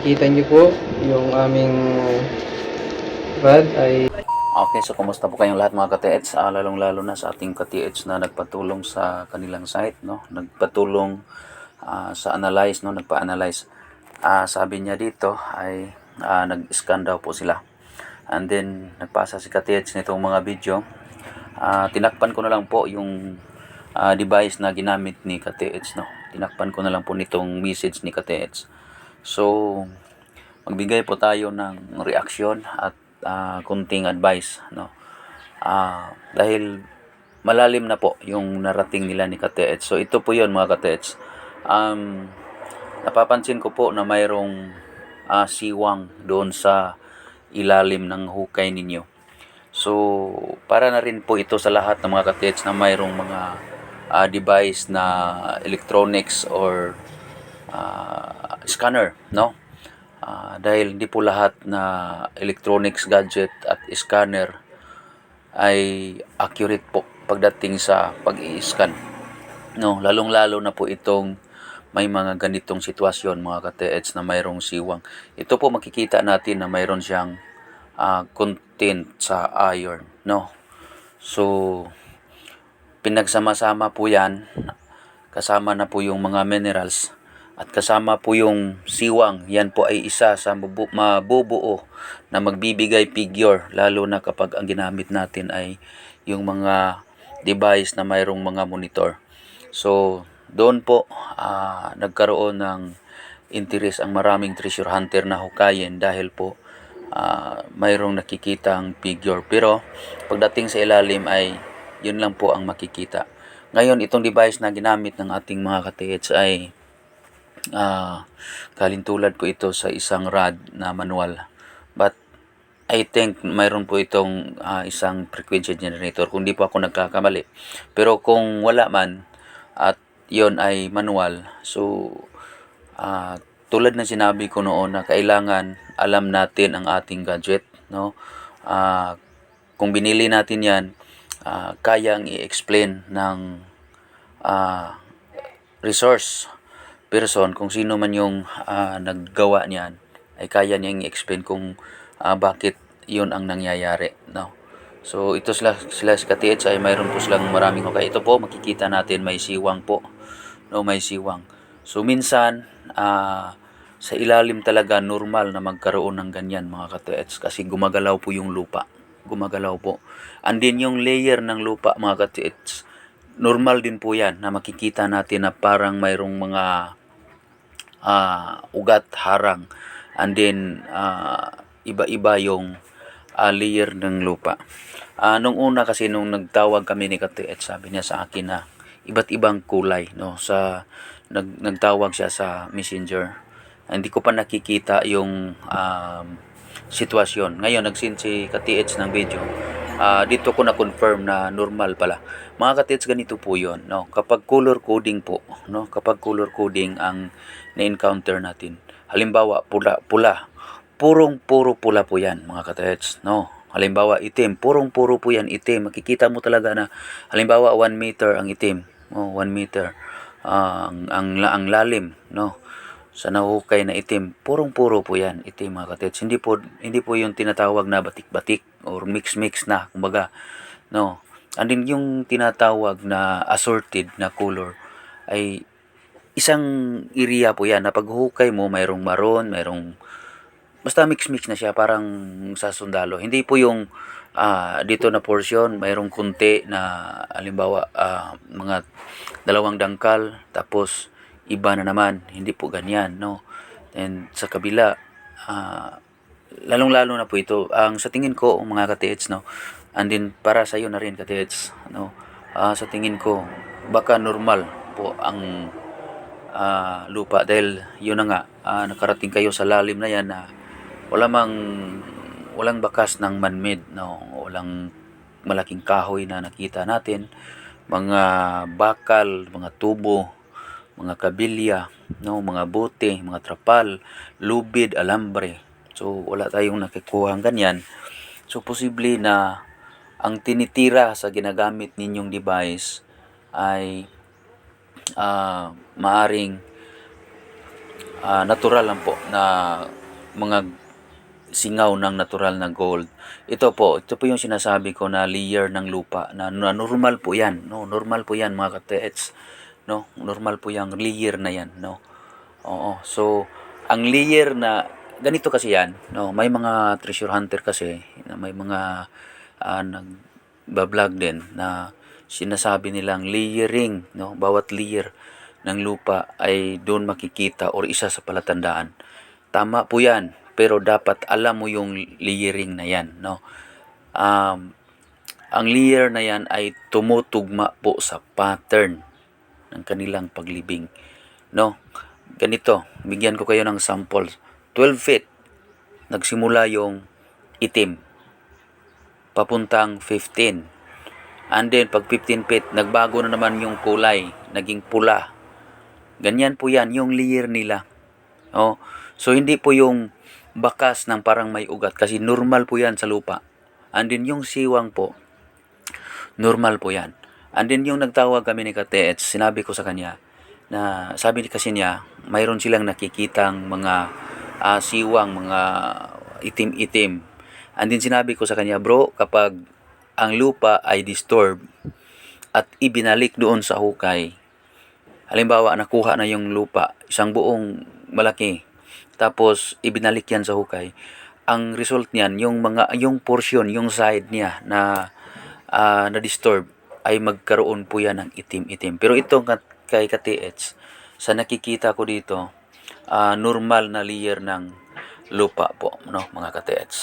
nakikita niyo po yung aming rad ay Okay, so kumusta po kayong lahat mga ka-TH? Ah, lalong-lalo na sa ating ka-TH na nagpatulong sa kanilang site, no? Nagpatulong ah, sa analyze, no? Nagpa-analyze. Ah, sabi niya dito ay ah, nag-scan daw po sila. And then, nagpasa si ka-TH nitong mga video. Ah, tinakpan ko na lang po yung ah, device na ginamit ni ka-TH, no? Tinakpan ko na lang po nitong message ni ka-TH. So, magbigay po tayo ng reaksyon at ah, kunting advice no? Ah, dahil malalim na po yung narating nila ni Katets so ito po yon mga Katets um, napapansin ko po na mayroong ah, siwang doon sa ilalim ng hukay ninyo. So para na rin po ito sa lahat ng mga Katets na mayroong mga ah, device na electronics or ah, scanner no Ah, dahil hindi po lahat na electronics gadget at scanner ay accurate po pagdating sa pag-i-scan. No, lalong-lalo na po itong may mga ganitong sitwasyon mga ka-TH na mayroong siwang. Ito po makikita natin na mayroon siyang ah, content sa iron, no. So pinagsama-sama po 'yan kasama na po yung mga minerals at kasama po yung siwang. Yan po ay isa sa mabu- mabubuo na magbibigay figure lalo na kapag ang ginamit natin ay yung mga device na mayroong mga monitor. So, doon po ah, nagkaroon ng interest ang maraming treasure hunter na hukayin dahil po ah, mayroong nakikitang figure. Pero pagdating sa ilalim ay yun lang po ang makikita. Ngayon, itong device na ginamit ng ating mga ka-TH ay ah kalintulad po ito sa isang rad na manual. But I think mayroon po itong ah, isang frequency generator kung di po ako nagkakamali. Pero kung wala man at yon ay manual, so ah, tulad ng sinabi ko noon na kailangan alam natin ang ating gadget, no? Ah, kung binili natin 'yan, ah, kayang i-explain ng ah, resource person kung sino man yung ah, naggawa niyan ay kaya niyang i-explain kung ah, bakit yun ang nangyayari no? So ito sila sa KTH ay mayroon po silang maraming okay ito po makikita natin may siwang po no? May siwang. So minsan ah, sa ilalim talaga normal na magkaroon ng ganyan mga KTH kasi gumagalaw po yung lupa. Gumagalaw po. And then yung layer ng lupa mga KTH normal din po yan na makikita natin na parang mayroong mga ah, ugat, harang, and then ah, iba-iba yung ah, layer ng lupa. Ah, nung una kasi nung nagtawag kami ni Katiet, sabi niya sa akin na iba't ibang kulay no sa nag, nagtawag siya sa messenger hindi ko pa nakikita yung um, sitwasyon ngayon nagsin si Katiet ng video Ah, dito ko na confirm na normal pala. Mga katits ganito po yon no? Kapag color coding po no? Kapag color coding ang na-encounter natin halimbawa pula pula. Purong puro pula po yan mga katits no? Halimbawa itim. Purong puro po yan itim. Makikita mo talaga na halimbawa 1 meter ang itim oh 1 meter Ah, ang, ang ang lalim no sa nahukay na itim purong puro po yan itim mga katits hindi po hindi po yung tinatawag na batik-batik or mix-mix na kumbaga no. And then yung tinatawag na assorted na color ay isang area po yan. Na paghukay mo mayroong maroon mayroong basta mix-mix na siya parang sa sundalo. Hindi po yung ah, dito na portion mayroong kunti na halimbawa ah, mga dalawang dangkal tapos iba na naman hindi po ganyan no? And sa kabila ah, lalong-lalo na po ito. Ang sa tingin ko, mga ka-TH, no, and then para sa iyo na rin, ka-TH, no, ah, sa tingin ko, baka normal po ang ah, lupa dahil yun na nga, ah, nakarating kayo sa lalim na yan na wala mang, walang bakas ng man-made, no, walang malaking kahoy na nakita natin, mga bakal, mga tubo, mga kabilya, no, mga bote, mga trapal, lubid, alambre, So, wala tayong nakikuha ng ganyan. So, posible na ang tinitira sa ginagamit ninyong device ay ah maaring ah, natural lang po na mga singaw ng natural na gold. Ito po, ito po yung sinasabi ko na layer ng lupa na, na normal po 'yan, no? Normal po 'yan mga ka-TH, no? Normal po yung layer na 'yan, no? Oo. So, ang layer na ganito kasi 'yan, no? May mga treasure hunter kasi na may mga ah, nag-vlog din na sinasabi nilang layering, no? Bawat layer ng lupa ay doon makikita or isa sa palatandaan. Tama po 'yan, pero dapat alam mo yung layering na 'yan, no? Um, ang layer na 'yan ay tumutugma po sa pattern ng kanilang paglibing, no? Ganito, bigyan ko kayo ng sample. 12 feet nagsimula yung itim papuntang 15. And then, pag 15 feet, nagbago na naman yung kulay, naging pula. Ganyan po yan, yung layer nila. Oh, so, hindi po yung bakas ng parang may ugat kasi normal po yan sa lupa. And then, yung siwang po, normal po yan. And then, yung nagtawag kami ni Kateets, sinabi ko sa kanya, na sabi kasi niya, mayroon silang nakikitang mga ah, siwang, mga itim-itim. And then sinabi ko sa kanya, bro, kapag ang lupa ay disturb at ibinalik doon sa hukay, halimbawa nakuha na yung lupa, isang buong malaki, tapos ibinalik yan sa hukay, ang result niyan, yung mga yung portion, yung side niya na ah, na disturb ay magkaroon po yan ng itim-itim. Pero kat- kay KTH, sa nakikita ko dito, ah, normal na layer ng lupa po, no, mga KTH.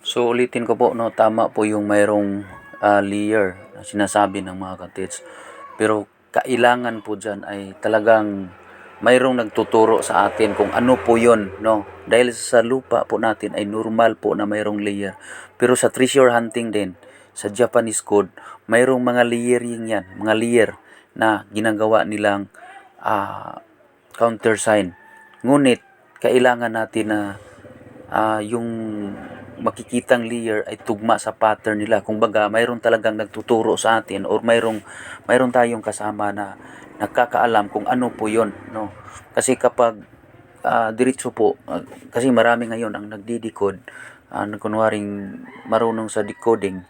So ulitin ko po, no, tama po yung mayroong ah, layer na sinasabi ng mga KTH. Pero kailangan po dyan ay talagang mayroong nagtuturo sa atin kung ano po yon no dahil sa lupa po natin ay normal po na mayroong layer pero sa treasure hunting din sa Japanese code mayroong mga layering yan mga layer na ginagawa nilang ah, countersign ngunit kailangan natin na ah, yung makikitang layer ay tugma sa pattern nila. Kung baga, mayroon talagang nagtuturo sa atin or mayroong, mayroon tayong kasama na nakakaalam kung ano po yon no? Kasi kapag ah, diretso po, ah, kasi marami ngayon ang nagdi-decode, uh, kunwaring marunong sa decoding,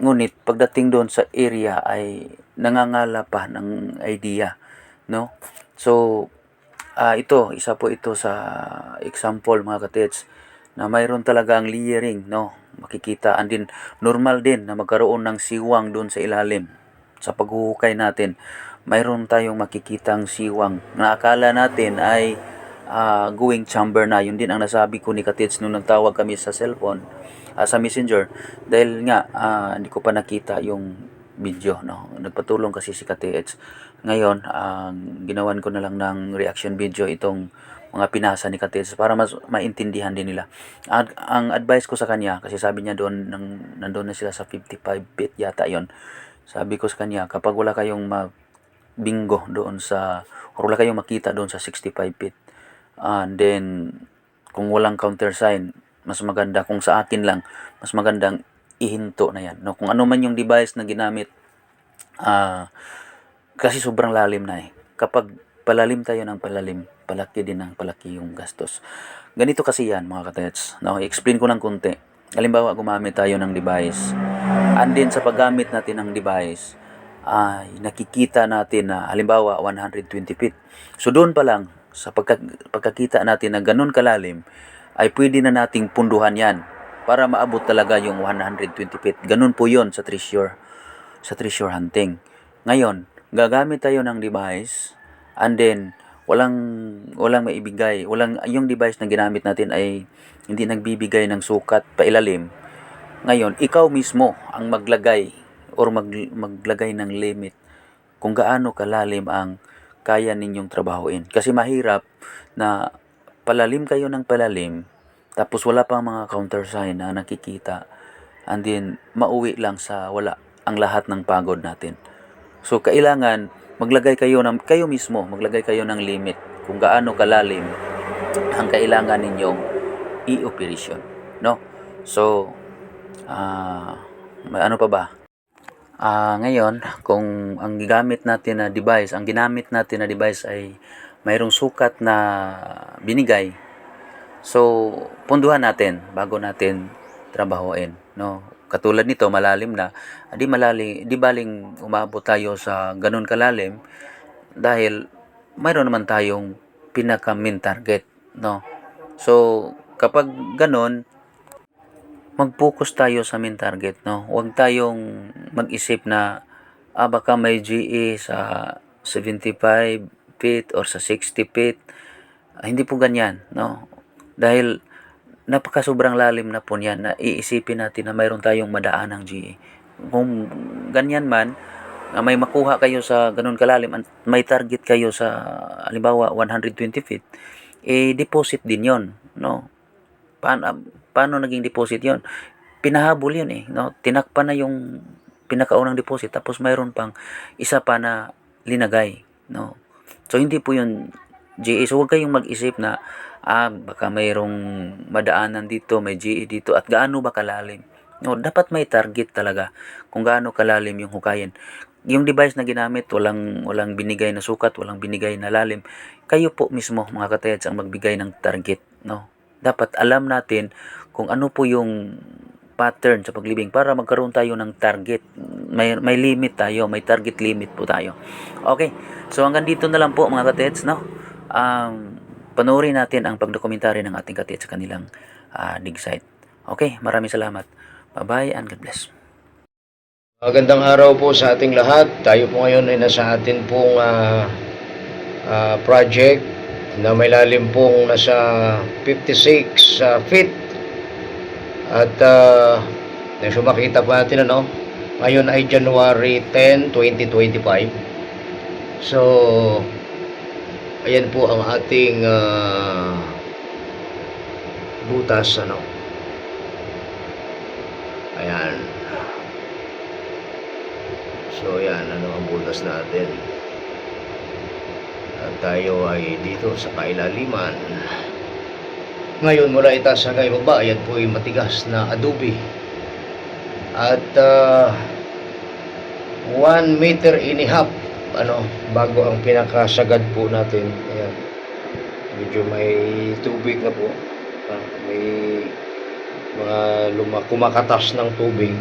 ngunit pagdating doon sa area ay nangangala pa ng idea, no? So, ah ito, isa po ito sa example mga katets na mayroon talaga ang layering, no? Makikita, and din normal din na magkaroon ng siwang doon sa ilalim. Sa paghuhukay natin, mayroon tayong makikitang siwang na akala natin ay ah, going chamber na. Yun din ang nasabi ko ni Katits nung nagtawag kami sa cellphone, ah, sa messenger. Dahil nga, ah, hindi ko pa nakita yung video, no? Nagpatulong kasi si Katits. Ngayon, ang ginawan ko na lang ng reaction video itong mga pinasa ni Katits para mas maintindihan din nila. Ang, ang advice ko sa kanya, kasi sabi niya doon, nang, nandun na sila sa 55 bit yata yon Sabi ko sa kanya, kapag wala kayong ma bingo doon sa or wala kayong makita doon sa 65 feet. And then kung walang counter sign, mas maganda kung sa atin lang, mas magandang ihinto na yan. No, kung ano man yung device na ginamit ah kasi sobrang lalim na eh. Kapag palalim tayo ng palalim, palaki din ng palaki yung gastos. Ganito kasi yan mga katets. No, i-explain ko ng konti. Halimbawa, gumamit tayo ng device. And then sa paggamit natin ng device, ay nakikita natin na halimbawa 120 feet. So doon pa lang sa pagka, pagkakita natin na ganun kalalim ay pwede na nating punduhan yan para maabot talaga yung 120 feet. Ganun po yon sa treasure sa treasure hunting. Ngayon, gagamit tayo ng device and then walang walang maibigay, walang yung device na ginamit natin ay hindi nagbibigay ng sukat pailalim. Ngayon, ikaw mismo ang maglagay or mag, maglagay ng limit kung gaano kalalim ang kaya ninyong trabahuin. Kasi mahirap na palalim kayo ng palalim tapos wala pang mga counter sign na nakikita and then mauwi lang sa wala ang lahat ng pagod natin. So kailangan maglagay kayo ng kayo mismo, maglagay kayo ng limit kung gaano kalalim ang kailangan ninyong i-operation, no? So may ano pa ba? Ah, ngayon, kung ang gamit natin na device, ang ginamit natin na device ay mayroong sukat na binigay, so punduhan natin bago natin trabahoin, no? Katulad nito, malalim na, ah, di malali, di baling umabot tayo sa ganun kalalim dahil mayroon naman tayong pinaka main target, no? So, kapag ganun, mag-focus tayo sa main target, no? Huwag tayong mag-isip na ah, baka may GE sa 75 feet or sa 60 feet. Ah, hindi po ganyan, no? Dahil napaka sobrang lalim na po niyan na iisipin natin na mayroon tayong madaan ng GE. Kung ganyan man, may makuha kayo sa ganun kalalim, may target kayo sa halimbawa 120 feet, eh deposit din yon no? Paano, paano naging deposit yon Pinahabol yun eh, no? Tinakpan na yung pinakaunang deposit tapos mayroon pang isa pa na linagay, no? So hindi po yun GE. So huwag kayong mag-isip na ah, baka mayroong madaanan dito, may GE dito at gaano ba kalalim. No, dapat may target talaga kung gaano kalalim yung hukayin. Yung device na ginamit, walang walang binigay na sukat, walang binigay na lalim. Kayo po mismo mga katayads ang magbigay ng target, no? Dapat alam natin kung ano po yung pattern sa paglibing para magkaroon tayo ng target. May, may limit tayo, may target limit po tayo. Okay, so hanggang dito na lang po mga katets, no? Um, panoorin natin ang pagdokumentary ng ating katets sa kanilang ah, dig site. Okay, maraming salamat. Bye-bye and God bless. Magandang araw po sa ating lahat. Tayo po ngayon ay nasa atin pong ah, ah, project na may lalim pong nasa 56 ah, feet. At uh, so makita po natin ano, ngayon ay January 10, 2025. So, ayan po ang ating ah, butas ano. Ayan. So yan, ano ang butas natin. At tayo ay dito sa kailaliman. Ngayon mula itaas hanggang ibaba, ayan po ay matigas na adobe. At uh, one meter and half ano, bago ang pinakasagad po natin. Ayan. Medyo may tubig na po. Ah, may mga luma, kumakatas ng tubig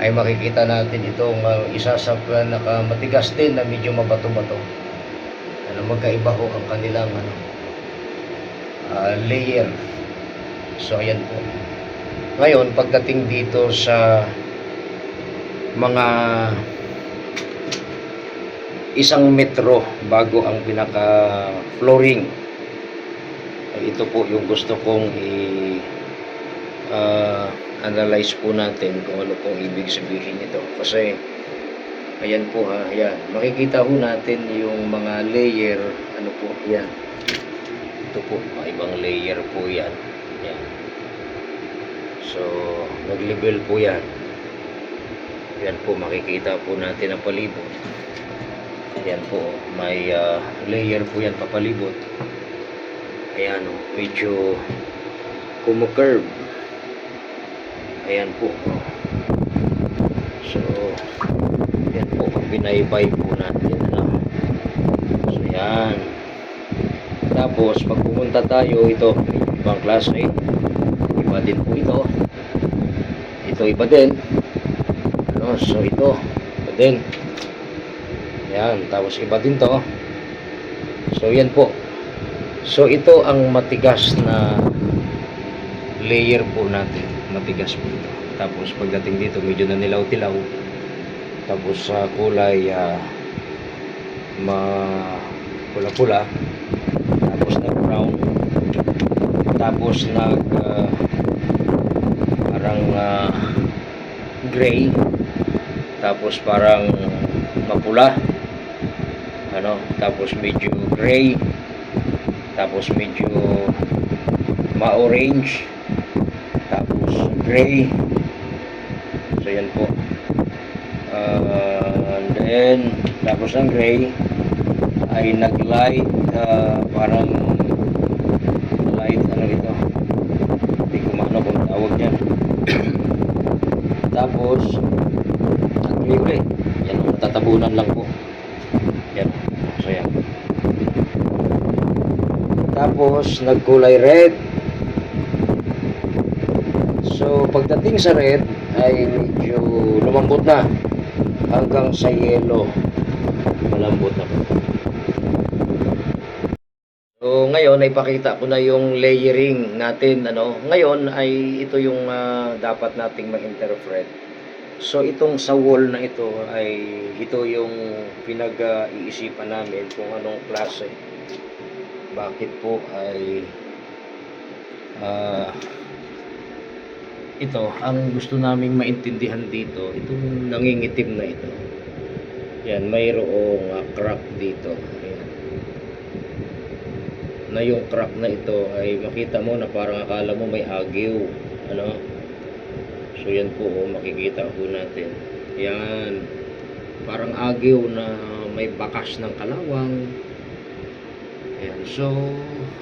ay makikita natin itong uh, isa sa nakamatigas din na medyo mabato-bato. Ano magkaiba ho ang kanilang ano ah, layer. So ayan po. Ngayon pagdating dito sa mga isang metro bago ang pinaka flooring. Ito po yung gusto kong i ah, analyze po natin kung ano pong ibig sabihin nito. Kasi, ayan po ha, ayan. Makikita po natin yung mga layer, ano po, yan. Ito po, mga ibang layer po yan. Yan. So, nag-level po yan. Yan po, makikita po natin ang palibot. Yan po, may ah, layer po yan papalibot. Ayan o, medyo kumukurve. Ayan po. So, yan po. Pag binaybay po natin. Ano? So, yan. Tapos, pag pumunta tayo, ito, ibang klase. Iba din po ito. Ito, iba din. Ano? So, ito, iba din. Yan. Tapos, iba din to. So, yan po. So, ito ang matigas na layer po natin matigas po ito tapos pagdating dito medyo na nilaw-tilaw tapos sa kulay ah, ma pula-pula tapos nag brown tapos nag ah, parang ah, gray. Tapos parang mapula. Ano tapos medyo gray. Tapos medyo ma-orange. Tapos gray. So yan po. Uh, and then tapos ang gray ay nag light uh, parang light ano ito hindi ko maano kung tawag yan tapos ang gray tatabunan lang po yan so yan Tapos nagkulay red. So pagdating sa red ay medyo lumambot na hanggang sa yellow. Malambot na po. So ngayon ay pakita ko na yung layering natin ano. Ngayon ay ito yung ah, dapat nating ma-interpret. So itong sa wall na ito ay ito yung pinag-iisipan namin kung anong klase. Bakit po ay ah, ito ang gusto naming maintindihan dito, itong nangingitim na ito. Yan, mayroong ah, crack dito. Ayan. Na yung crack na ito ay makita mo na parang akala mo may agiw. Ano? So yan po, oh, makikita po natin. Yan. Parang agiw na may bakas ng kalawang. Ayan. So,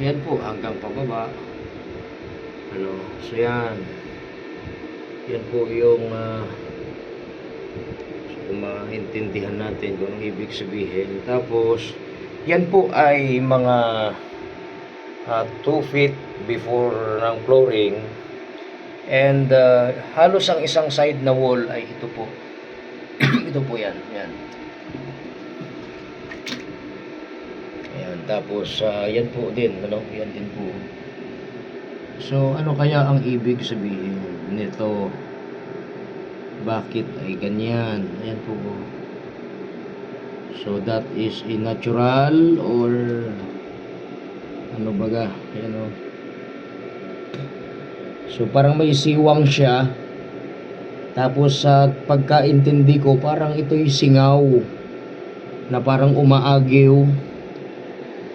yan po, hanggang pababa. Ano? So yan. Yan po yung ah, kung maintindihan natin kung ibig sabihin. Tapos, yan po ay mga 2 feet before ng flooring and uh, halos ang isang side na wall ay ito po. ito po yan. Yan. Ayan. Tapos, ah, yan po din. Ano? Yan din po. So, ano kaya ang ibig sabihin nito? Bakit ay ganyan? Ayan po. So, that is a natural or ano baga? Ayan o. So, parang may siwang siya. Tapos, sa pagkaintindi ko, parang ito'y singaw na parang umaagiw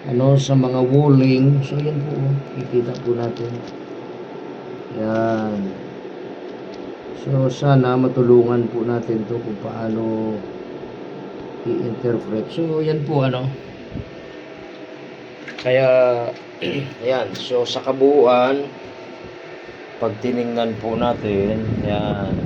ano sa mga walling. So, yan po. Kikita po natin. Yan. So, sana matulungan po natin to kung paano i-interpret. So, yan po ano. Kaya, yan. So, sa kabuuan, pag tiningnan po natin, yan.